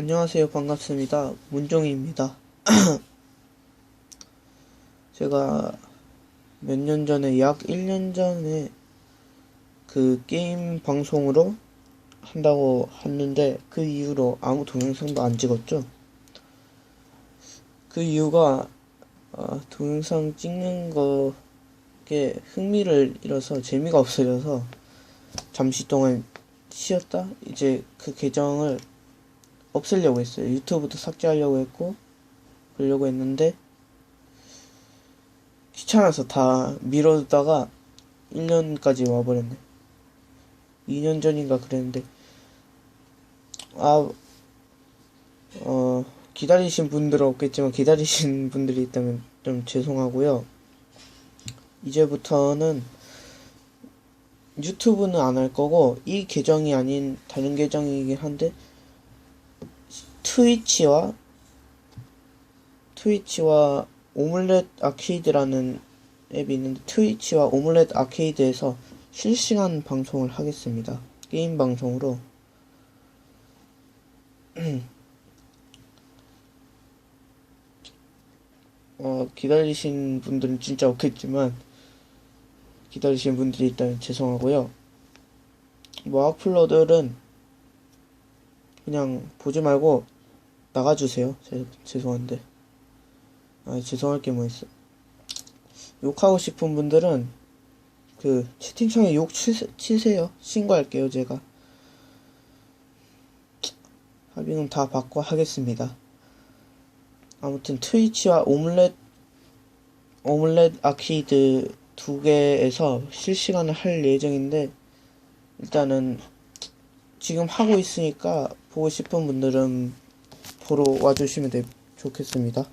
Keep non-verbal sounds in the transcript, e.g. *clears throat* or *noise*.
안녕하세요. 반갑습니다. 문종입니다. *clears throat* 제가 몇 년 전에, 약 1년 전에 그 게임 방송으로 한다고 했는데 그 이후로 아무 동영상도 안 찍었죠. 그 이유가 어, 동영상 찍는 거에 흥미를 잃어서 재미가 없어져서 잠시 동안 쉬었다 이제 그 계정을 없애려고 했어요. 유튜브도 삭제하려고 했고 그러려고 했는데 귀찮아서 다 미뤄두다가 1년까지 와버렸네. 2년 전인가 그랬는데 아 어, 기다리신 분들은 없겠지만 기다리신 분들이 있다면 좀 죄송하고요. 이제부터는 유튜브는 안 할 거고 이 계정이 아닌 다른 계정이긴 한데 트위치와 트위치와 오믈렛 아케이드라는 앱이 있는데 트위치와 오믈렛 아케이드에서 실시간 방송을 하겠습니다. 게임 방송으로 *clears throat* 어, 기다리신 분들은 진짜 없겠지만 기다리신 분들이 있다면 죄송하고요. 뭐 악플러들은 그냥 보지 말고 나가주세요. 제, 죄송한데. 아, 죄송할 게 뭐 있어. 욕하고 싶은 분들은 그 채팅창에 욕 치세, 치세요. 신고할게요, 제가. 합의금 다 받고 하겠습니다. 아무튼 트위치와 오믈렛 오믈렛 아케이드 두 개에서 실시간을 할 예정인데 일단은 지금 하고 있으니까 보고 싶은 분들은 보러 와주시면 되, 좋겠습니다.